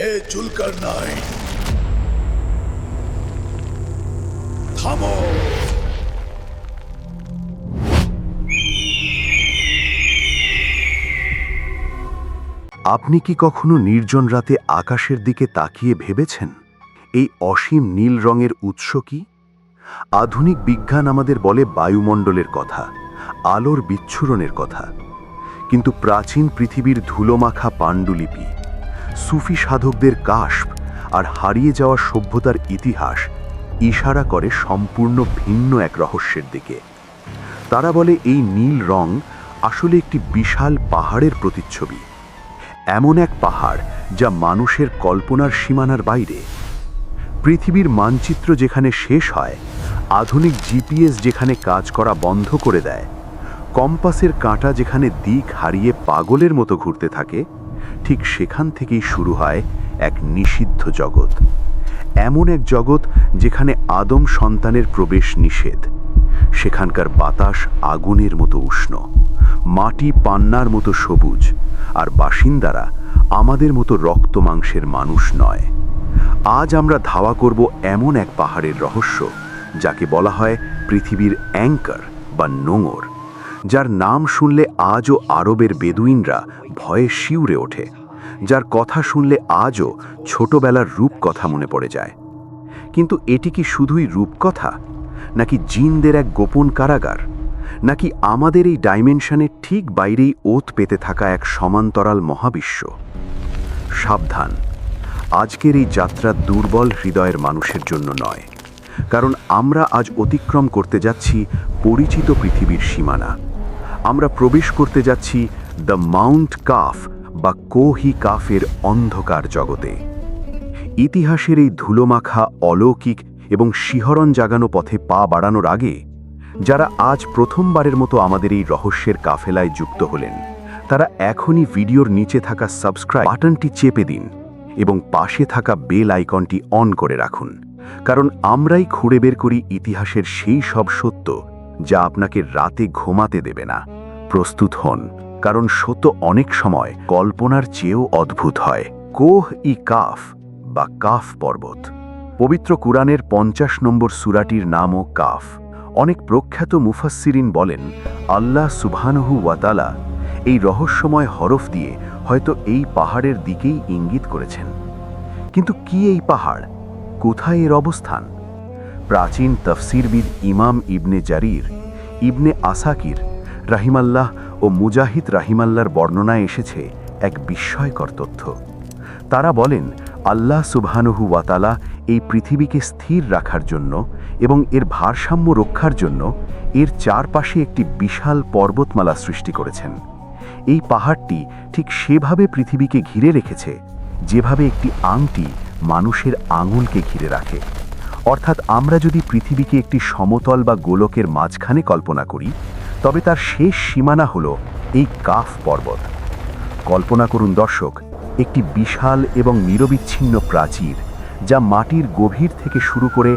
হে চুলকার নাই। থামো। আপনি কি কখনো নির্জন রাতে আকাশের দিকে তাকিয়ে ভেবেছেন? এই অসীম নীল রঙের উৎস কি? আধুনিক বিজ্ঞান আমাদের বলে বায়ুমণ্ডলের কথা, আলোর বিচ্ছুরণের কথা। কিন্তু প্রাচীন পৃথিবীর ধুলোমাখা পাণ্ডুলিপি সুফি সাধকদের কাশপ আর হারিয়ে যাওয়া সভ্যতার ইতিহাস ইশারা করে সম্পূর্ণ ভিন্ন এক রহস্যের দিকে। তারা বলে এই নীল রং আসলে একটি বিশাল পাহাড়ের প্রতিচ্ছবি। এমন এক পাহাড় যা মানুষের কল্পনার সীমানার বাইরে। পৃথিবীর মানচিত্র যেখানে শেষ হয়, আধুনিক জিপিএস যেখানে কাজ করা বন্ধ করে দেয়, কম্পাসের কাঁটা যেখানে দিক হারিয়ে পাগলের মতো ঘুরতে থাকে ঠিক সেখান থেকেই শুরু হয় এক নিষিদ্ধ জগৎ। এমন এক জগৎ যেখানে আদম সন্তানের প্রবেশ নিষেধ। সেখানকার বাতাস আগুনের মতো উষ্ণ, মাটি পান্নার মতো সবুজ, আর বাসিন্দারা আমাদের মতো রক্ত মাংসের মানুষ নয়। আজ আমরা ধাওয়া করব এমন এক পাহাড়ের রহস্য, যাকে বলা হয় পৃথিবীর অ্যাঙ্কার বা নোঙর, যার নাম শুনলে আজও আরবের বেদুইনরা ভয়ে শিউরে ওঠে, যার কথা শুনলে আজও ছোটবেলার রূপকথা মনে পড়ে যায়। কিন্তু এটি কি শুধুই রূপকথা? নাকি জিনদের এক গোপন কারাগার? নাকি আমাদের এই ডাইমেনশনের ঠিক বাইরেই ওত পেতে থাকা এক সমান্তরাল মহাবিশ্ব? সাবধান। আজকের এই যাত্রা দুর্বল হৃদয়ের মানুষের জন্য নয়, কারণ আমরা আজ অতিক্রম করতে যাচ্ছি পরিচিত পৃথিবীর সীমানা। আমরা প্রবেশ করতে যাচ্ছি দ্য মাউন্ট কাফ বা কোহি কাফের অন্ধকার জগতে। ইতিহাসের এই ধুলোমাখা, অলৌকিক এবং শিহরণ জাগানো পথে পা বাড়ানোর আগে, যারা আজ প্রথমবারের মতো আমাদের এই রহস্যের কাফেলায় যুক্ত হলেন, তারা এখনই ভিডিওর নিচে থাকা সাবস্ক্রাইব বাটনটি চেপে দিন এবং পাশে থাকা বেল আইকনটি অন করে রাখুন। কারণ আমরাই খুঁড়ে বের করি ইতিহাসের সেই সব সত্য যা আপনাকে রাতে ঘুমাতে দেবে না। প্রস্তুত হন। কারণ সত্য অনেক সময় কল্পনার চেয়েও অদ্ভুত হয়। কোহ ই কাফ বা কাফ পর্বত। পবিত্র কুরআনের পঞ্চাশ নম্বর সুরাটির নামও কাফ। অনেক প্রখ্যাত মুফাসসিরিন বলেন, আল্লাহ সুবহানহু ওয়াতালা এই রহস্যময় হরফ দিয়ে হয়তো এই পাহাড়ের দিকেই ইঙ্গিত করেছেন। কিন্তু কি এই পাহাড়? কোথায় এর অবস্থান? প্রাচীন তফসিরবিদ ইমাম ইবনে জারির, ইবনে আসাকির, রাহিমাল্লাহ ও মুজাহিদ রাহিমাল্লার বর্ণনায় এসেছে এক বিস্ময়কর তথ্য। তারা বলেন, আল্লাহ সুবহানহু ওয়াতালা এই পৃথিবীকে স্থির রাখার জন্য এবং এর ভারসাম্য রক্ষার জন্য এর চারপাশে একটি বিশাল পর্বতমালা সৃষ্টি করেছেন। এই পাহাড়টি ঠিক সেভাবে পৃথিবীকে ঘিরে রেখেছে, যেভাবে একটি আংটি মানুষের আঙুলকে ঘিরে রাখে। অর্থাৎ আমরা যদি পৃথিবীকে একটি সমতল বা গোলকের মাঝখানে কল্পনা করি তবে তার শেষ সীমানা হল এই কাফ পর্বত। কল্পনা করুন দর্শক, একটি বিশাল এবং নিরবিচ্ছিন্ন প্রাচীর, যা মাটির গভীর থেকে শুরু করে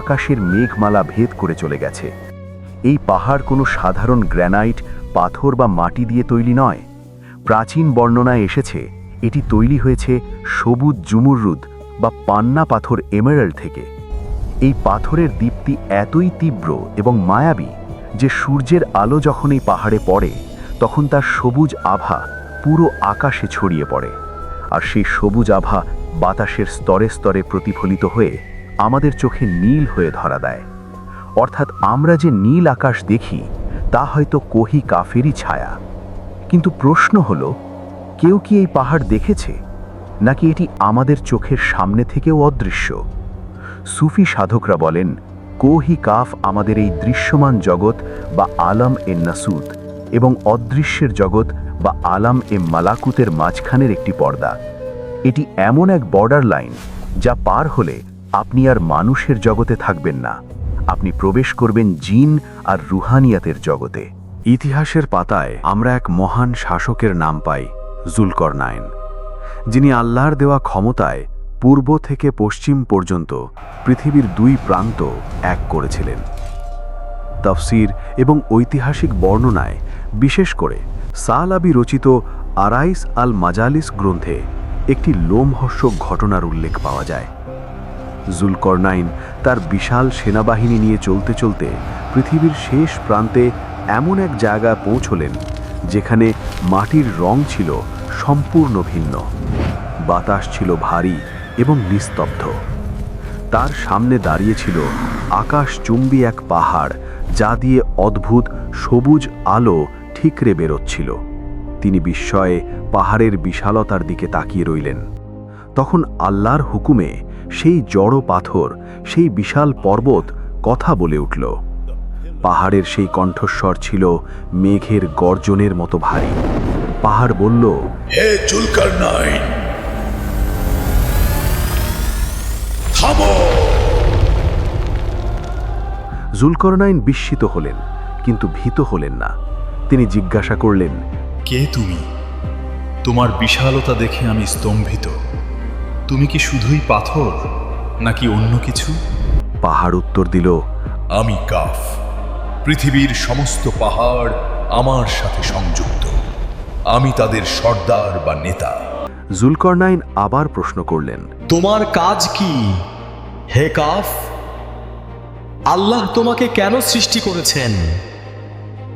আকাশের মেঘমালা ভেদ করে চলে গেছে। এই পাহাড় কোনো সাধারণ গ্র্যানাইট, পাথর বা মাটি দিয়ে তৈরি নয়। প্রাচীন বর্ণনায় এসেছে, এটি তৈরি হয়েছে সবুজ জুমুররুদ বা পান্না পাথর এমেরাল্ড থেকে। এই পাথরের দীপ্তি এতই তীব্র এবং মায়াবী যে সূর্যের আলো যখন এই পাহাড়ে পড়ে, তখন তার সবুজ আভা পুরো আকাশে ছড়িয়ে পড়ে। আর সেই সবুজ আভা বাতাসের স্তরে স্তরে প্রতিফলিত হয়ে আমাদের চোখে নীল হয়ে ধরা দেয়। অর্থাৎ আমরা যে নীল আকাশ দেখি, তা হয়তো কোহি কাফেরই ছায়া। কিন্তু প্রশ্ন হল, কেউ কি এই পাহাড় দেখেছে? নাকি এটি আমাদের চোখের সামনে থেকেও অদৃশ্য? সুফি সাধকরা বলেন কোহি কাফ আমাদের এই দৃশ্যমান জগৎ বা আলম এ নাসুদ এবং অদৃশ্যের জগৎ বা আলাম এ মালাকুতের মাঝখানের একটি পর্দা। এটি এমন এক বর্ডার লাইন যা পার হলে আপনি আর মানুষের জগতে থাকবেন না। আপনি প্রবেশ করবেন জিন আর রুহানিয়াতের জগতে। ইতিহাসের পাতায় আমরা এক মহান শাসকের নাম পাই জুলকরনায়ন যিনি আল্লাহর দেওয়া ক্ষমতায় পূর্ব থেকে পশ্চিম পর্যন্ত পৃথিবীর দুই প্রান্ত এক করেছিলেন। তফসির এবং ঐতিহাসিক বর্ণনায়, বিশেষ করে সালাবি রচিত আরাইস আল মাজালিস গ্রন্থে একটি লোমহর্ষক ঘটনার উল্লেখ পাওয়া যায়। জুলকরনাইন তার বিশাল সেনাবাহিনী নিয়ে চলতে চলতে পৃথিবীর শেষ প্রান্তে এমন এক জায়গায় পৌঁছলেন, যেখানে মাটির রং ছিল সম্পূর্ণ ভিন্ন। বাতাস ছিল ভারী এবং নিস্তব্ধ। তার সামনে দাঁড়িয়েছিল আকাশচুম্বী এক পাহাড়, যা দিয়ে অদ্ভুত সবুজ আলো ঠিকরে বেরোচ্ছিল। তিনি বিস্ময়ে পাহাড়ের বিশালতার দিকে তাকিয়ে রইলেন। তখন আল্লাহর হুকুমে সেই জড় পাথর, সেই বিশাল পর্বত কথা বলে উঠল। পাহাড়ের সেই কণ্ঠস্বর ছিল মেঘের গর্জনের মতো ভারী। পাহাড় বলল, হে চুলকার নাইন থামো। জুলকরনাইন বিস্মিত হলেন কিন্তু ভীত হলেন না। তিনি জিজ্ঞাসা করলেন কে তুমি? তোমার বিশালতা দেখে আমি স্তম্ভিত। তুমি কি শুধুই পাথর নাকি অন্য কিছু? পাহাড় উত্তর দিল আমি কাফ। পৃথিবীর সমস্ত পাহাড় আমার সাথে সংযুক্ত। আমি তাদের সর্দার বা নেতা। জুলকরনাইন আবার প্রশ্ন করলেন তোমার কাজ কি? হে কাফ আল্লাহ তোমাকে কেন সৃষ্টি করেছেন?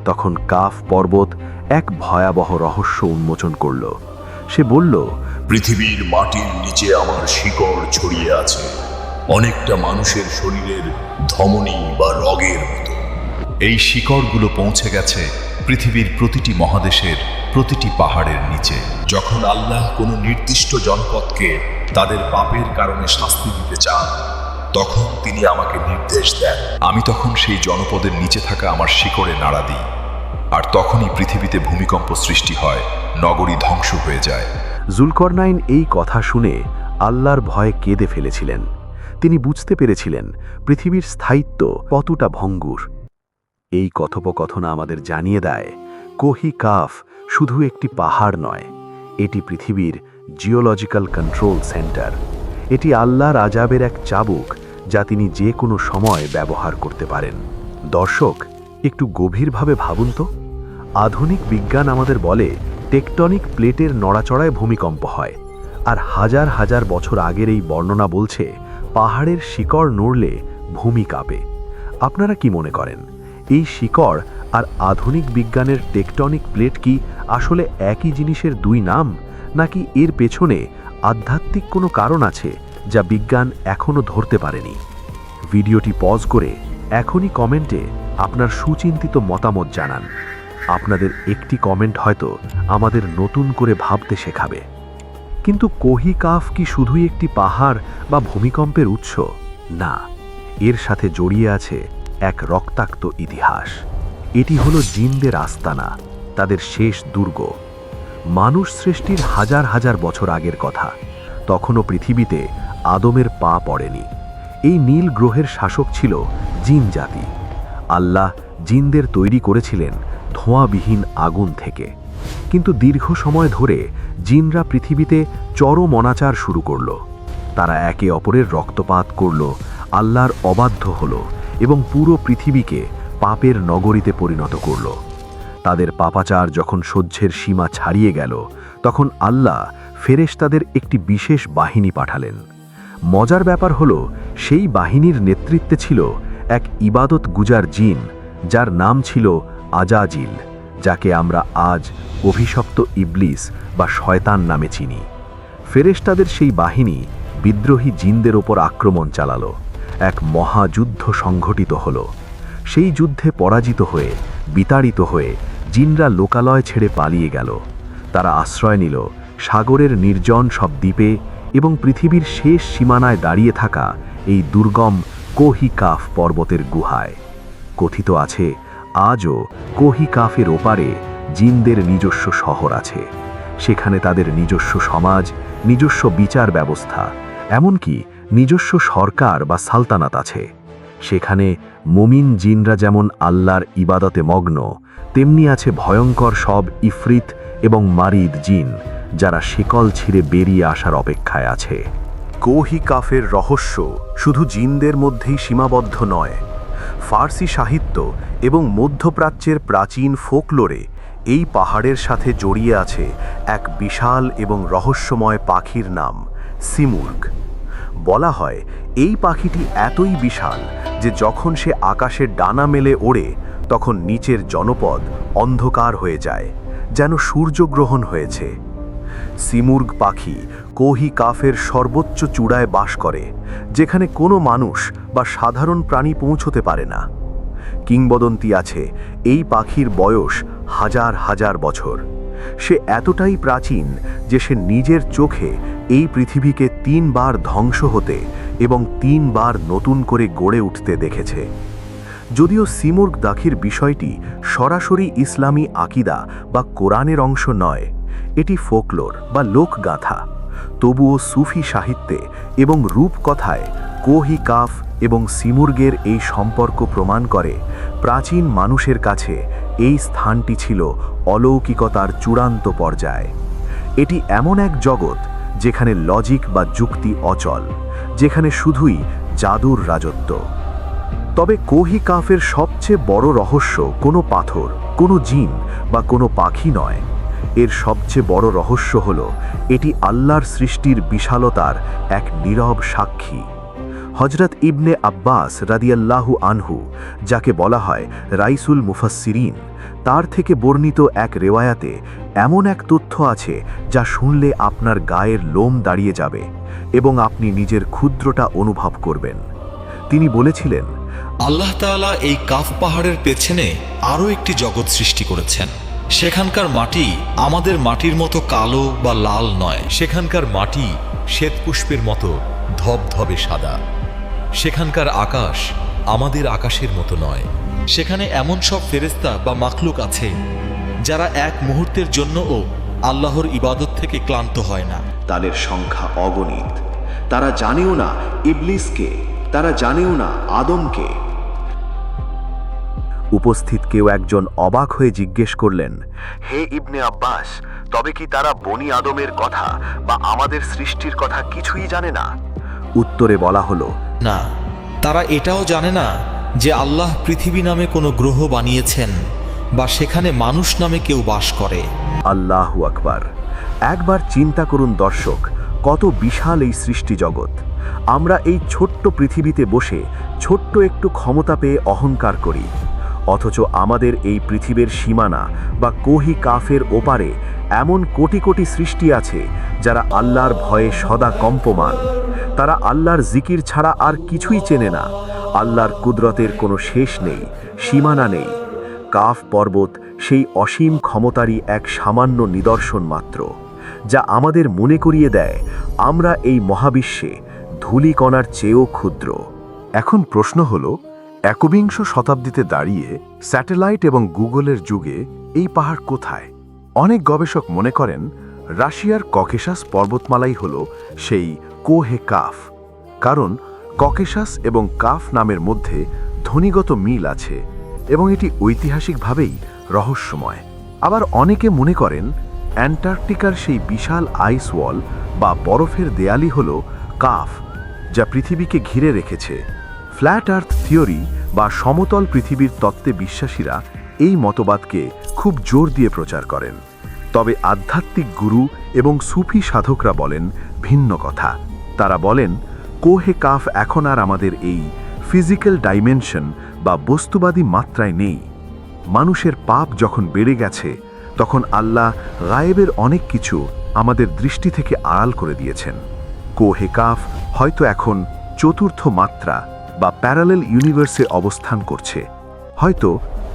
তখন কাফ পর্বত এক ভয়াবহ রহস্য উন্মোচন করল। সে বলল পৃথিবীর মাটির নিচে আমার শিকড় ছড়িয়ে আছে। অনেকটা মানুষের শরীরের ধমনী বা রগের মতো। এই শিকড়গুলো পৌঁছে গেছে পৃথিবীর প্রতিটি মহাদেশের প্রতিটি পাহাড়ের নিচে। যখন আল্লাহ কোনো নির্দিষ্ট জনপদকে তাদের পাপের কারণে শাস্তি দিতে চান। তখন তিনি আমাকে নির্দেশ দেন। আমি তখন সেই জনপদের নিচে থাকা আমার শিকড়ে নাড়া দিই। আর তখনই পৃথিবীতে ভূমিকম্প সৃষ্টি হয়, নগরী ধ্বংস হয়ে যায়। জুলকরনাইন এই কথা শুনে আল্লাহর ভয়ে কেঁদে ফেলেছিলেন। তিনি বুঝতে পেরেছিলেন, পৃথিবীর স্থায়িত্ব কতটা ভঙ্গুর। এই কথোপকথন আমাদের জানিয়ে দেয়, কোহি কাফ শুধু একটি পাহাড় নয়, এটি পৃথিবীর জিওলজিক্যাল কন্ট্রোল সেন্টার। এটি আল্লাহর আজাবের এক চাবুক যা তিনি যে কোনো সময় ব্যবহার করতে পারেন। দর্শক, একটু গভীরভাবে ভাবুন তো। আধুনিক বিজ্ঞান আমাদের বলে টেকটনিক প্লেটের নড়াচড়ায় ভূমিকম্প হয়। আর হাজার হাজার বছর আগের এই বর্ণনা বলছে, পাহাড়ের শিকড় নড়লে ভূমি কাঁপে। আপনারা কি মনে করেন, এই শিকড় আর আধুনিক বিজ্ঞানের টেকটনিক প্লেট কি আসলে একই জিনিসের দুই নাম? নাকি এর পেছনে আধ্যাত্মিক কোনো কারণ আছে যা বিজ্ঞান এখনও ধরতে পারেনি? ভিডিওটি পজ করে এখনই কমেন্টে আপনার সুচিন্তিত মতামত জানান। আপনাদের একটি কমেন্ট হয়তো আমাদের নতুন করে ভাবতে শেখাবে। কিন্তু কোহি কাফ কি শুধুই একটি পাহাড় বা ভূমিকম্পের উৎস? না, এর সাথে জড়িয়ে আছে এক রক্তাক্ত ইতিহাস। এটি হলো জিনদের আস্তানা, তাদের শেষ দুর্গ। মানুষ সৃষ্টির হাজার হাজার বছর আগের কথা। তখনও পৃথিবীতে আদমের পা পড়েনি। এই নীল গ্রহের শাসক ছিল জিন জাতি। আল্লাহ জিনদের তৈরি করেছিলেন ধোঁয়াবিহীন আগুন থেকে। কিন্তু দীর্ঘ সময় ধরে জিনরা পৃথিবীতে চরম অনাচার শুরু করল। তারা একে অপরের রক্তপাত করল, আল্লাহর অবাধ্য হল এবং পুরো পৃথিবীকে পাপের নগরীতে পরিণত করল। তাদের পাপাচার যখন সহ্যের সীমা ছাড়িয়ে গেল, তখন আল্লাহ ফেরেশতাদের একটি বিশেষ বাহিনী পাঠালেন। মজার ব্যাপার হলো, সেই বাহিনীর নেতৃত্বে ছিল এক ইবাদত গুজার জিন, যার নাম ছিল আজাজিল, যাকে আমরা আজ অভিশপ্ত ইবলিস বা শয়তান নামে চিনি। ফেরেশতাদের সেই বাহিনী বিদ্রোহী জিনদের ওপর আক্রমণ চালালো, এক মহাযুদ্ধ সংঘটিত হল। সেই যুদ্ধে পরাজিত হয়ে, বিতাড়িত হয়ে জিনরা লোকালয় ছেড়ে পালিয়ে গেল। তারা আশ্রয় নিল সাগরের নির্জন সব দ্বীপে এবং পৃথিবীর শেষ সীমানায় দাঁড়িয়ে থাকা এই দুর্গম কোহি কাফ পর্বতের গুহায়। কথিত আছে, আজও কোহি কাফের ওপারে জিনদের নিজস্ব শহর আছে। সেখানে তাদের নিজস্ব সমাজ, নিজস্ব বিচার ব্যবস্থা, এমনকি নিজস্ব সরকার বা সালতানাত আছে। সেখানে মুমিন জিনরা যেমন আল্লাহর ইবাদতে মগ্ন, তেমনি আছে ভয়ঙ্কর সব ইফরিত এবং মারিদ জিন, যারা শিকল ছিঁড়ে বেরিয়ে আসার অপেক্ষায় আছে। কোহি কাফের রহস্য শুধু জিনদের মধ্যেই সীমাবদ্ধ নয়। ফার্সি সাহিত্য এবং মধ্যপ্রাচ্যের প্রাচীন ফোকলোরে এই পাহাড়ের সাথে জড়িয়ে আছে এক বিশাল এবং রহস্যময় পাখির নাম সিমুর্গ। বলা হয়, এই পাখিটি এতই বিশাল যে যখন সে আকাশে ডানা মেলে ওড়ে, তখন নিচের জনপদ অন্ধকার হয়ে যায়, যেন সূর্যগ্রহণ হয়েছে। সিমুর্গ পাখি কোহি কাফের সর্বোচ্চ চূড়ায় বাস করে, যেখানে কোনো মানুষ বা সাধারণ প্রাণী পৌঁছতে পারে না। কিংবদন্তি আছে এই পাখির বয়স হাজার হাজার বছর। সে এতটাই প্রাচীন যে সে নিজের চোখে এই পৃথিবীকে তিনবার ধ্বংস হতে এবং তিনবার নতুন করে গড়ে উঠতে দেখেছে। যদিও সিমুর্গ দাখির বিষয়টি সরাসরি ইসলামী আকিদা বা কোরআনের অংশ নয়, এটি ফোকলোর বা লোকগাথা, তবুও সুফি সাহিত্যে এবং রূপকথায় কোহি কাফ এবং সিমুর্গের এই সম্পর্ক প্রমাণ করে প্রাচীন মানুষের কাছে এই স্থানটি ছিল অলৌকিকতার চূড়ান্ত পর্যায়। এটি এমন এক জগৎ যেখানে লজিক বা যুক্তি অচল, যেখানে শুধুই জাদুর রাজত্ব। তবে কোহি কাফের সবচেয়ে বড় রহস্য কোনো পাথর, কোনো জিন বা কোনো পাখি নয়। এর সবচেয়ে বড় রহস্য হল, এটি আল্লাহর সৃষ্টির বিশালতার এক নীরব সাক্ষী। হজরত ইবনে আব্বাস রাদিয়াল্লাহু আনহু, যাকে বলা হয় রাইসুল মুফাসসিরিন, তার থেকে বর্ণিত এক রেওয়ায়াতে এমন এক তথ্য আছে যা শুনলে আপনার গায়ের লোম দাঁড়িয়ে যাবে এবং আপনি নিজের ক্ষুদ্রটা অনুভব করবেন। তিনি বলেছিলেন, আল্লাহ তাআলা এই কাফ পাহাড়ের পেছনে আরও একটি জগৎ সৃষ্টি করেছেন। সেখানকার মাটি আমাদের মাটির মতো কালো বা লাল নয়। সেখানকার মাটি শ্বেতপুষ্পের মতো ধবধবে সাদা। সেখানকার আকাশ আমাদের আকাশের মতো নয়। সেখানে এমন সব ফেরেস্তা বা মাখলুক আছে, যারা এক মুহূর্তের জন্যও আল্লাহর ইবাদত থেকে ক্লান্ত হয় না। তাদের সংখ্যা অগণিত। তারা জানেও না ইবলিসকে, তারা জানেও না আদমকে। উপস্থিত কেউ একজন অবাক হয়ে জিজ্ঞেস করলেন, হে ইবনে আব্বাস, তবে কি তারা বনি আদমের কথা বা আমাদের সৃষ্টির কথা কিছুই জানে না? উত্তরে বলা হলো না। তারা এটাও জানে না যে আল্লাহ পৃথিবী নামে কোনো গ্রহ বানিয়েছেন বা সেখানে মানুষ নামে কেউ বাস করে। আল্লাহু আকবার। একবার চিন্তা করুন দর্শক, কত বিশাল এই সৃষ্টি জগৎ। আমরা এই ছোট্ট পৃথিবীতে বসে ছোট্ট একটু ক্ষমতা পেয়ে অহংকার করি। অথচ আমাদের এই পৃথিবীর সীমানা বা কোহি কাফের ওপারে এমন কোটি কোটি সৃষ্টি আছে যারা আল্লাহর ভয়ে সদা কম্পমান। তারা আল্লাহর জিকির ছাড়া আর কিছুই চেনে না। আল্লাহর কুদরতের কোনো শেষ নেই, সীমানা নেই। কাফ পর্বত সেই অসীম ক্ষমতারই এক সামান্য নিদর্শন মাত্র, যা আমাদের মনে করিয়ে দেয়, আমরা এই মহাবিশ্বে ধূলিকণার চেয়েও ক্ষুদ্র। এখন প্রশ্ন হল, একবিংশ শতাব্দীতে দাঁড়িয়ে স্যাটেলাইট এবং গুগলের যুগে এই পাহাড় কোথায়? অনেক গবেষক মনে করেন রাশিয়ার ককেশাস পর্বতমালাই হল সেই কোহে কাফ। কারণ ককেশাস এবং কাফ নামের মধ্যে ধ্বনিগত মিল আছে এবং এটি ঐতিহাসিকভাবেই রহস্যময়। আবার অনেকে মনে করেন, অ্যান্টার্কটিকার সেই বিশাল আইস ওয়াল বা বরফের দেয়ালি হল কাফ, যা পৃথিবীকে ঘিরে রেখেছে। ফ্ল্যাট আর্থ থিওরি বা সমতল পৃথিবীর তত্ত্বে বিশ্বাসীরা এই মতবাদকে খুব জোর দিয়ে প্রচার করেন। তবে আধ্যাত্মিক গুরু এবং সুফি সাধকরা বলেন ভিন্ন কথা। তারা বলেন, কোহে কাফ এখন আর আমাদের এই ফিজিক্যাল ডাইমেনশন বা বস্তুবাদী মাত্রায় নেই। মানুষের পাপ যখন বেড়ে গেছে, তখন আল্লাহ গায়েবের অনেক কিছু আমাদের দৃষ্টি থেকে আড়াল করে দিয়েছেন। কোহে কাফ হয়তো এখন চতুর্থ মাত্রা বা প্যারালেল ইউনিভার্সে অবস্থান করছে। হয়তো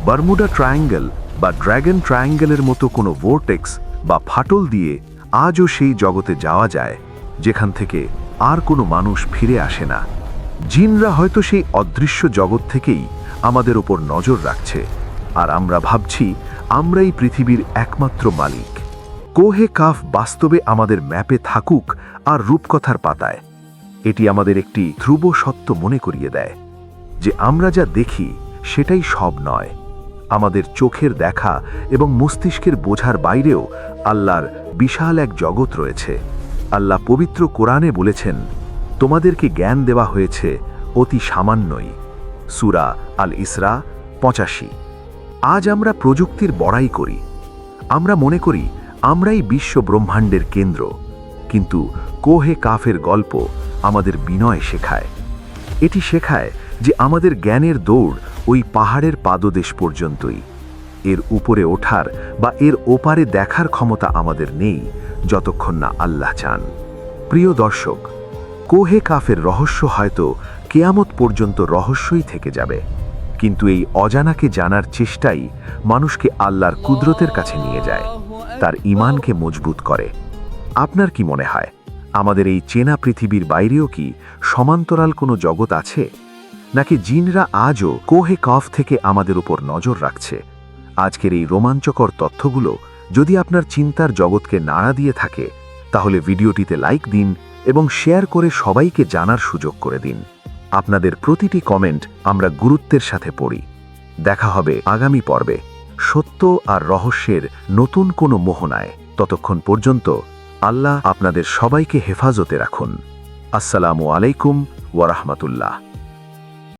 বারমুডা ট্রায়াঙ্গেল বা ড্র্যাগন ট্রায়াঙ্গেলের মতো কোনো ভোর্টেক্স বা ফাটল দিয়ে আজও সেই জগতে যাওয়া যায়, যেখান থেকে আর কোনো মানুষ ফিরে আসে না। জিনরা হয়তো সেই অদৃশ্য জগৎ থেকেই আমাদের ওপর নজর রাখছে, আর আমরা ভাবছি আমরাই পৃথিবীর একমাত্র মালিক। কোহে কাফ বাস্তবে আমাদের ম্যাপে থাকুক আর রূপকথার পাতায়। এটি আমাদের একটি ধ্রুব সত্য মনে করিয়ে দেয় যে আমরা যা দেখি সেটাই সব নয়। আমাদের চোখের দেখা এবং মস্তিষ্কের বোঝার বাইরেও আল্লাহর বিশাল এক জগৎ রয়েছে। আল্লাহ পবিত্র কোরআনে বলেছেন, তোমাদেরকে জ্ঞান দেওয়া হয়েছে অতি সামান্যই। সুরা আল ইসরা পঁচাশি। আজ আমরা প্রযুক্তির বড়াই করি। আমরা মনে করি, আমরাই বিশ্ব ব্রহ্মাণ্ডের কেন্দ্র। কিন্তু কোহে কাফের গল্প আমাদের বিনয় শেখায়। এটি শেখায় যে আমাদের জ্ঞানের দৌড় ওই পাহাড়ের পাদদেশ পর্যন্তই। এর উপরে ওঠার বা এর ওপারে দেখার ক্ষমতা আমাদের নেই, যতক্ষণ না আল্লাহ চান। প্রিয় দর্শক, কোহে কাফের রহস্য হয়তো কেয়ামত পর্যন্ত রহস্যই থেকে যাবে। কিন্তু এই অজানাকে জানার চেষ্টাই মানুষকে আল্লাহর কুদরতের কাছে নিয়ে যায়, তার ইমানকে মজবুত করে। আপনার কি মনে হয়, আমাদের এই চেনা পৃথিবীর বাইরেও কি সমান্তরাল কোনো জগৎ আছে? নাকি জিনরা আজও কোহে কফ থেকে আমাদের উপর নজর রাখছে? আজকের এই রোমাঞ্চকর তথ্যগুলো যদি আপনার চিন্তার জগৎকে নাড়া দিয়ে থাকে, তাহলে ভিডিওটিতে লাইক দিন এবং শেয়ার করে সবাইকে জানার সুযোগ করে দিন। আপনাদের প্রতিটি কমেন্ট আমরা গুরুত্বের সাথে পড়ি। দেখা হবে আগামী পর্বে। সত্য আর রহস্যের নতুন কোনো মোহনায়। ততক্ষণ পর্যন্ত আল্লাহ আপনাদের সবাইকে হেফাজতে রাখুন। আসসালামু আলাইকুম ওয়ারাহমাতুল্লাহ